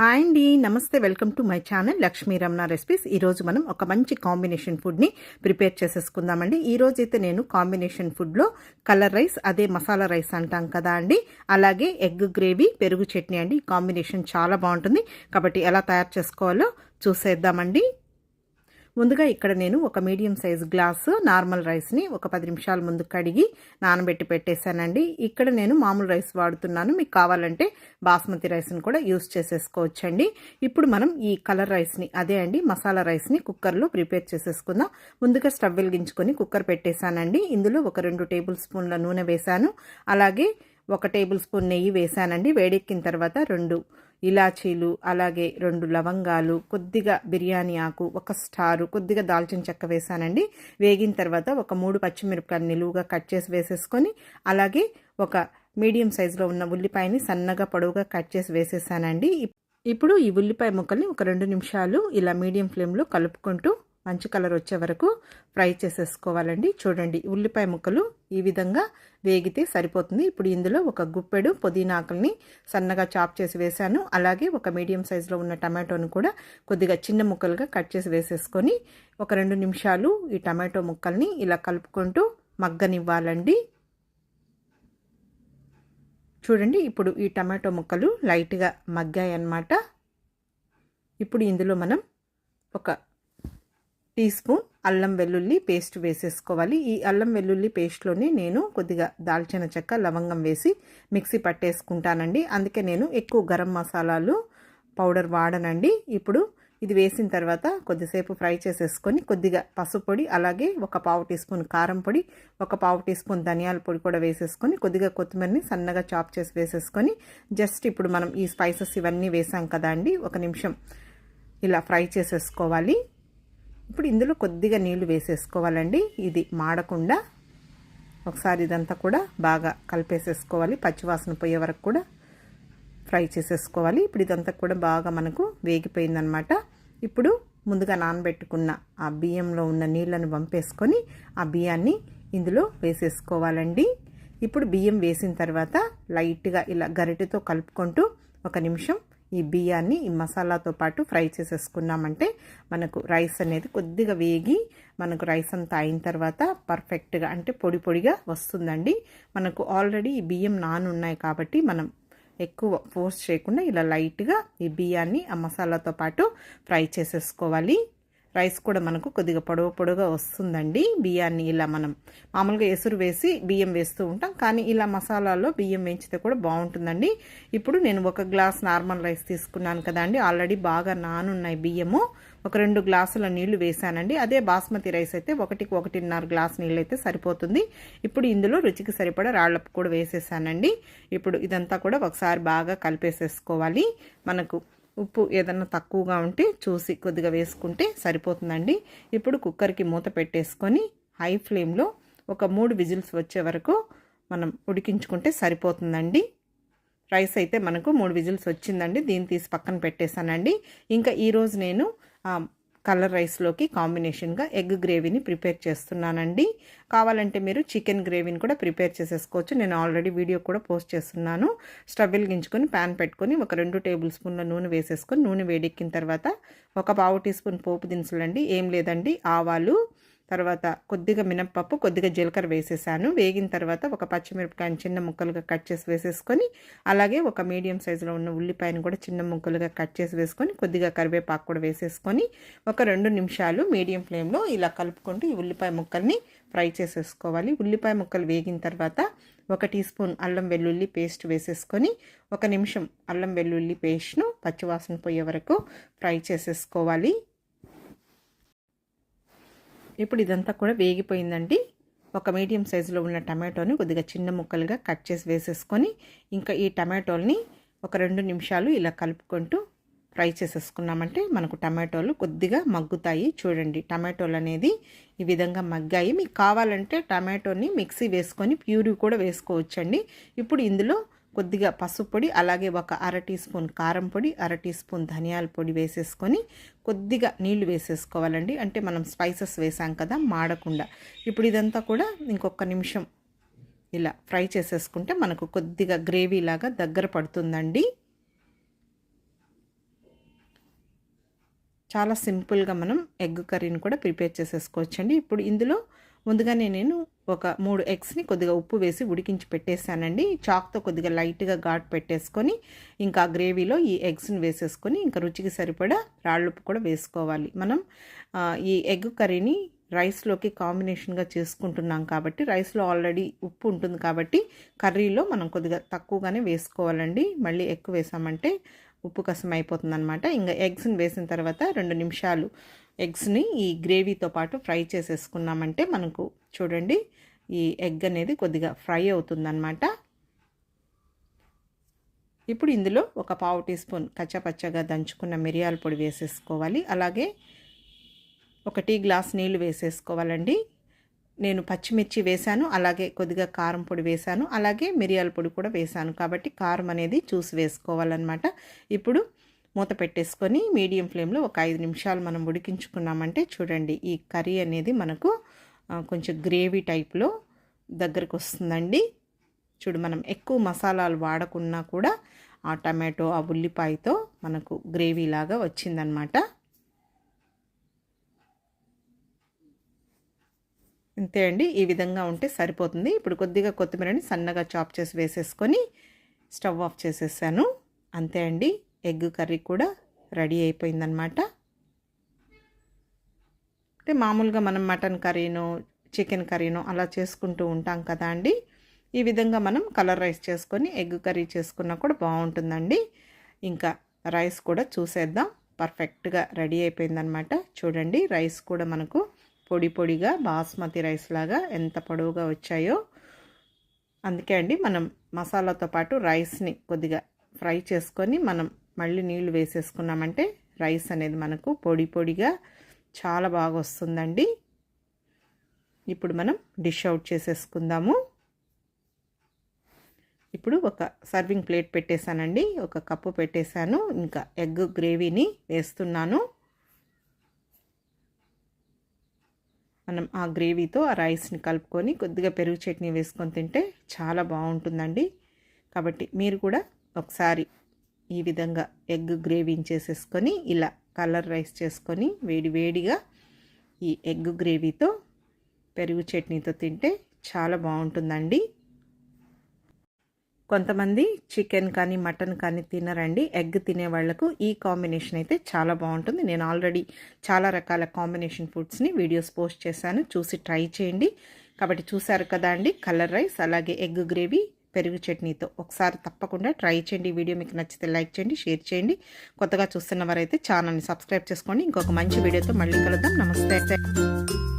Hi అండి నమస్తే welcome to my channel Lakshmi Ramana recipes. ఈరోజు మనం ఒక మంచి కాంబినేషన్ ఫుడ్ని ప్రిపేర్ చేసేసుకుందామండి. ఈ రోజు అయితే నేను కాంబినేషన్ ఫుడ్లో కలర్ రైస్ అదే మసాలా రైస్ అంటాం కదా అండి. అలాగే ఎగ్ గ్రేవీ పెరుగు చట్నీ అండి. ఈ కాంబినేషన్ చాలా బాగుంటుంది. కాబట్టి ఎలా తయారు చేసుకోవాలో చూసేద్దామండి. ముందుగా ఇక్కడ నేను ఒక మీడియం సైజ్ గ్లాసు నార్మల్ రైస్ని ఒక పది నిమిషాల ముందు కడిగి నానబెట్టి పెట్టేశానండి. ఇక్కడ నేను మామూలు రైస్ వాడుతున్నాను. మీకు కావాలంటే బాస్మతి రైస్ని కూడా యూస్ చేసేసుకోవచ్చండి. ఇప్పుడు మనం ఈ కలర్ రైస్ని అదే అండి మసాలా రైస్ని కుక్కర్లో ప్రిపేర్ చేసేసుకుందాం. ముందుగా స్టవ్ వెలిగించుకొని కుక్కర్ పెట్టేశానండి. ఇందులో ఒక రెండు టేబుల్ స్పూన్ల నూనె వేశాను. అలాగే ఒక టేబుల్ స్పూన్ నెయ్యి వేశానండి. వేడెక్కిన తర్వాత రెండు ఇలాచీలు అలాగే రెండు లవంగాలు కొద్దిగా బిర్యానీ ఆకు ఒక స్టారు కొద్దిగా దాల్చిన చెక్క వేసానండి. వేగిన తర్వాత ఒక మూడు పచ్చిమిరపకాయలు నిలువుగా కట్ చేసి వేసేసుకొని అలాగే ఒక మీడియం సైజులో ఉన్న ఉల్లిపాయని సన్నగా పొడవుగా కట్ చేసి వేసేసానండి. ఇప్పుడు ఈ ఉల్లిపాయ ముక్కల్ని ఒక రెండు నిమిషాలు ఇలా మీడియం ఫ్లేమ్లో కలుపుకుంటూ మంచి కలర్ వచ్చే వరకు ఫ్రై చేసేసుకోవాలండి. చూడండి ఉల్లిపాయ ముక్కలు ఈ విధంగా వేగితే సరిపోతుంది. ఇప్పుడు ఇందులో ఒక గుప్పెడు పుదీనాకుల్ని సన్నగా చాప్ చేసి వేశాను. అలాగే ఒక మీడియం సైజులో ఉన్న టమాటోను కూడా కొద్దిగా చిన్న ముక్కలుగా కట్ చేసి వేసేసుకొని ఒక రెండు నిమిషాలు ఈ టమాటో ముక్కల్ని ఇలా కలుపుకుంటూ మగ్గనివ్వాలండి. చూడండి ఇప్పుడు ఈ టమాటో ముక్కలు లైట్గా మగ్గాయి అన్నమాట ఇప్పుడు ఇందులో మనం ఒక టీ స్పూన్ అల్లం వెల్లుల్లి పేస్ట్ వేసేసుకోవాలి. ఈ అల్లం వెల్లుల్లి పేస్ట్లోనే నేను కొద్దిగా దాల్చిన చెక్క లవంగం వేసి మిక్సీ పట్టేసుకుంటానండి. అందుకే నేను ఎక్కువ గరం మసాలాలు పౌడర్ వాడనండి. ఇప్పుడు ఇది వేసిన తర్వాత కొద్దిసేపు ఫ్రై చేసేసుకొని కొద్దిగా పసుపు పొడి అలాగే ఒక పావు టీ స్పూన్ కారం పొడి ఒక పావు టీ స్పూన్ ధనియాల పొడి కూడా వేసేసుకొని కొద్దిగా కొత్తిమీరని సన్నగా చాప్ చేసి వేసేసుకొని జస్ట్ ఇప్పుడు మనం ఈ స్పైసెస్ ఇవన్నీ వేసాం కదా అండి ఒక నిమిషం ఇలా ఫ్రై చేసేసుకోవాలి. ఇప్పుడు ఇందులో కొద్దిగా నీళ్ళు వేసేసుకోవాలండి. ఇది మాడకుండా ఒకసారి ఇదంతా కూడా బాగా కలిపేసేసుకోవాలి. పచ్చివాసన పోయే వరకు కూడా ఫ్రై చేసేసుకోవాలి. ఇప్పుడు ఇదంతా కూడా బాగా మనకు వేగిపోయిందనమాట. ఇప్పుడు ముందుగా నానబెట్టుకున్న ఆ బియ్యంలో ఉన్న నీళ్ళను పంపేసుకొని ఆ బియ్యాన్ని ఇందులో వేసేసుకోవాలండి. ఇప్పుడు బియ్యం వేసిన తర్వాత లైట్గా ఇలా గరిటెతో కలుపుకుంటూ ఒక నిమిషం ఈ బియ్యాన్ని ఈ మసాలాతో పాటు ఫ్రై చేసేసుకున్నామంటే మనకు రైస్ అనేది కొద్దిగా వేగి మనకు రైస్ అంతా అయిన తర్వాత పర్ఫెక్ట్గా అంటే పొడి పొడిగా వస్తుందండి. మనకు ఆల్రెడీ ఈ బియ్యం నానున్నాయి కాబట్టి మనం ఎక్కువ ఫోర్స్ చేయకుండా ఇలా లైట్గా ఈ బియ్యాన్ని ఆ మసాలాతో పాటు ఫ్రై చేసేసుకోవాలి. రైస్ కూడా మనకు కొద్దిగా పొడవు పొడవుగా వస్తుందండి. బియ్యాన్ని ఇలా మనం మామూలుగా ఎసురు వేసి బియ్యం వేస్తూ ఉంటాం. కానీ ఇలా మసాలాలో బియ్యం వేయించితే కూడా బాగుంటుందండి. ఇప్పుడు నేను ఒక గ్లాస్ నార్మల్ రైస్ తీసుకున్నాను కదండి ఆల్రెడీ బాగా నానున్నాయి బియ్యము. ఒక రెండు గ్లాసుల నీళ్ళు వేసానండి అదే బాస్మతి రైస్ అయితే ఒకటికి ఒకటిన్నర గ్లాస్ నీళ్ళు అయితే సరిపోతుంది. ఇప్పుడు ఇందులో రుచికి సరిపడా రాళ్ళప్పు కూడా వేసేసానండి. ఇప్పుడు ఇదంతా కూడా ఒకసారి బాగా కలిపేసేసుకోవాలి. మనకు ఉప్పు ఏదన్నా తక్కువగా ఉంటే చూసి కొద్దిగా వేసుకుంటే సరిపోతుందండి. ఇప్పుడు కుక్కర్కి మూత పెట్టేసుకొని హై ఫ్లేమ్లో ఒక మూడు విజిల్స్ వచ్చే వరకు మనం ఉడికించుకుంటే సరిపోతుందండి. రైస్ అయితే మనకు మూడు విజిల్స్ వచ్చిందండి. దీన్ని తీసి పక్కన పెట్టేశానండి. ఇంకా ఈరోజు నేను కలర్ రైస్లోకి కాంబినేషన్గా ఎగ్ గ్రేవీని ప్రిపేర్ చేస్తున్నానండి. కావాలంటే మీరు చికెన్ గ్రేవీని కూడా ప్రిపేర్ చేసేసుకోవచ్చు. నేను ఆల్రెడీ వీడియో కూడా పోస్ట్ చేస్తున్నాను. స్టవ్ వెలిగించుకొని ప్యాన్ పెట్టుకొని ఒక రెండు టేబుల్ స్పూన్ల నూనె వేసేసుకొని నూనె వేడెక్కిన తర్వాత ఒక పావు టీ స్పూన్ పోపు దినుసులు అండి ఏం లేదండి ఆవాలు తర్వాత కొద్దిగా మినప్పప్పు కొద్దిగా జీలకర్ర వేసేసాను. వేగిన తర్వాత ఒక పచ్చిమిరపకాయని చిన్న ముక్కలుగా కట్ చేసి వేసేసుకొని అలాగే ఒక మీడియం సైజులో ఉన్న ఉల్లిపాయను కూడా చిన్న ముక్కలుగా కట్ చేసి వేసుకొని కొద్దిగా కరివేపాకు కూడా వేసేసుకొని ఒక రెండు నిమిషాలు మీడియం ఫ్లేమ్లో ఇలా కలుపుకుంటూ ఈ ఉల్లిపాయ ముక్కల్ని ఫ్రై చేసేసుకోవాలి. ఉల్లిపాయ ముక్కలు వేగిన తర్వాత ఒక టీ స్పూన్ అల్లం వెల్లుల్లి పేస్ట్ వేసేసుకొని ఒక నిమిషం అల్లం వెల్లుల్లి పేస్ట్ను పచ్చివాసన పోయే వరకు ఫ్రై చేసేసుకోవాలి. ఇప్పుడు ఇదంతా కూడా వేగిపోయిందండి. ఒక మీడియం సైజులో ఉన్న టమాటోని కొద్దిగా చిన్న ముక్కలుగా కట్ చేసి వేసేసుకొని ఇంకా ఈ టమాటోల్ని ఒక రెండు నిమిషాలు ఇలా కలుపుకుంటూ ఫ్రై చేసేసుకున్నామంటే మనకు టమాటోలు కొద్దిగా మగ్గుతాయి. చూడండి టమాటోలు అనేది ఈ విధంగా మగ్గాయి. మీకు కావాలంటే టమాటోని మిక్సీ వేసుకొని ప్యూరీ కూడా వేసుకోవచ్చండి. ఇప్పుడు ఇందులో కొద్దిగా పసుపు పొడి అలాగే ఒక అర టీ స్పూన్ కారం పొడి అర టీ స్పూన్ ధనియాల పొడి వేసేసుకొని కొద్దిగా నీళ్ళు వేసేసుకోవాలండి. అంటే మనం స్పైసెస్ వేసాం కదా మాడకుండా. ఇప్పుడు ఇదంతా కూడా ఇంకొక నిమిషం ఇలా ఫ్రై చేసేసుకుంటే మనకు కొద్దిగా గ్రేవీ లాగా దగ్గర పడుతుందండి. చాలా సింపుల్గా మనం ఎగ్ కర్రీని కూడా ప్రిపేర్ చేసేసుకోవచ్చండి. ఇప్పుడు ఇందులో ముందుగానే నేను ఒక మూడు ఎగ్స్ని కొద్దిగా ఉప్పు వేసి ఉడికించి పెట్టేశానండి. చాక్తో కొద్దిగా లైట్గా ఘాట్ పెట్టేసుకొని ఇంకా గ్రేవీలో ఈ ఎగ్స్ని వేసేసుకొని ఇంకా రుచికి సరిపడా రాళ్ళుప్పు కూడా వేసుకోవాలి. మనం ఈ ఎగ్ కర్రీని రైస్లోకి కాంబినేషన్గా చేసుకుంటున్నాం కాబట్టి రైస్లో ఆల్రెడీ ఉప్పు ఉంటుంది కాబట్టి కర్రీలో మనం కొద్దిగా తక్కువగానే వేసుకోవాలండి. మళ్ళీ ఎక్కువ వేసామంటే ఉప్పు కసం అయిపోతుంది అనమాట ఇంకా ఎగ్స్ని వేసిన తర్వాత రెండు నిమిషాలు ఎగ్స్ని ఈ గ్రేవీతో పాటు ఫ్రై చేసేసుకున్నామంటే మనకు చూడండి ఈ ఎగ్ అనేది కొద్దిగా ఫ్రై అవుతుందన్నమాట. ఇప్పుడు ఇందులో ఒక పావు టీ స్పూన్ కచ్చపచ్చగా దంచుకున్న మిరియాల పొడి వేసేసుకోవాలి. అలాగే ఒక టీ గ్లాస్ నీళ్ళు వేసేసుకోవాలండి. నేను పచ్చిమిర్చి వేశాను అలాగే కొద్దిగా కారం పొడి వేశాను అలాగే మిరియాల పొడి కూడా వేశాను. కాబట్టి కారం అనేది చూసి వేసుకోవాలన్నమాట. ఇప్పుడు మూత పెట్టేసుకొని మీడియం ఫ్లేమ్లో ఒక ఐదు నిమిషాలు మనం ఉడికించుకున్నామంటే చూడండి ఈ కర్రీ అనేది మనకు కొంచెం గ్రేవీ టైప్లో దగ్గరకు వస్తుందండి. చూడు మనం ఎక్కువ మసాలాలు వాడకున్నా కూడా ఆ టమాటో ఆ ఉల్లిపాయతో మనకు గ్రేవీ లాగా వచ్చిందనమాట. అంతే అండి ఈ విధంగా ఉంటే సరిపోతుంది. ఇప్పుడు కొద్దిగా కొత్తిమీరని సన్నగా చాప్ చేసి వేసేసుకొని స్టవ్ ఆఫ్ చేసేసాను. అంతే అండి. ఎగ్ కర్రీ కూడా రెడీ అయిపోయిందనమాట అంటే మామూలుగా మనం మటన్ కర్రీను చికెన్ కర్రీను అలా చేసుకుంటూ ఉంటాం కదా అండి. ఈ విధంగా మనం కలర్ రైస్ చేసుకొని ఎగ్ కర్రీ చేసుకున్నా కూడా బాగుంటుందండి. ఇంకా రైస్ కూడా చూసేద్దాం. పర్ఫెక్ట్గా రెడీ అయిపోయిందనమాట చూడండి రైస్ కూడా మనకు పొడి పొడిగా బాస్మతి రైస్ లాగా ఎంత పొడవుగా వచ్చాయో. అందుకే అండి మనం మసాలాతో పాటు రైస్ని కొద్దిగా ఫ్రై చేసుకొని మనం మళ్ళీ నీళ్ళు వేసేసుకున్నామంటే రైస్ అనేది మనకు పొడి పొడిగా చాలా బాగా వస్తుందండి. ఇప్పుడు మనం డిష్ అవుట్ చేసేసుకుందాము. ఇప్పుడు ఒక సర్వింగ్ ప్లేట్ పెట్టేశానండి. ఒక కప్పు పెట్టేశాను. ఇంకా ఎగ్ గ్రేవీని వేస్తున్నాను. మనం ఆ గ్రేవీతో ఆ రైస్ని కలుపుకొని కొద్దిగా పెరుగు చట్నీ వేసుకొని తింటే చాలా బాగుంటుందండి. కాబట్టి మీరు కూడా ఒకసారి ఈ విధంగా ఎగ్ గ్రేవీని చేసేసుకొని ఇలా కలర్ రైస్ చేసుకొని వేడి వేడిగా ఈ ఎగ్ గ్రేవీతో పెరుగు చట్నీతో తింటే చాలా బాగుంటుందండి. కొంతమంది చికెన్ కానీ మటన్ కానీ తినరండి. ఎగ్ తినే వాళ్ళకు ఈ కాంబినేషన్ అయితే చాలా బాగుంటుంది. నేను ఆల్రెడీ చాలా రకాల కాంబినేషన్ ఫుడ్స్ని వీడియోస్ పోస్ట్ చేశాను. చూసి ట్రై చేయండి. కాబట్టి చూసారు కదా అండి కలర్ రైస్ అలాగే ఎగ్ గ్రేవీ పెరుగు చట్నీతో ఒకసారి తప్పకుండా ట్రై చేయండి. వీడియో మీకు నచ్చితే లైక్ చేయండి షేర్ చేయండి. కొత్తగా చూస్తున్న వారైతే ఛానల్ని సబ్స్క్రైబ్ చేసుకోండి. ఇంకొక మంచి వీడియోతో మళ్ళీ కలుద్దాం. నమస్తే.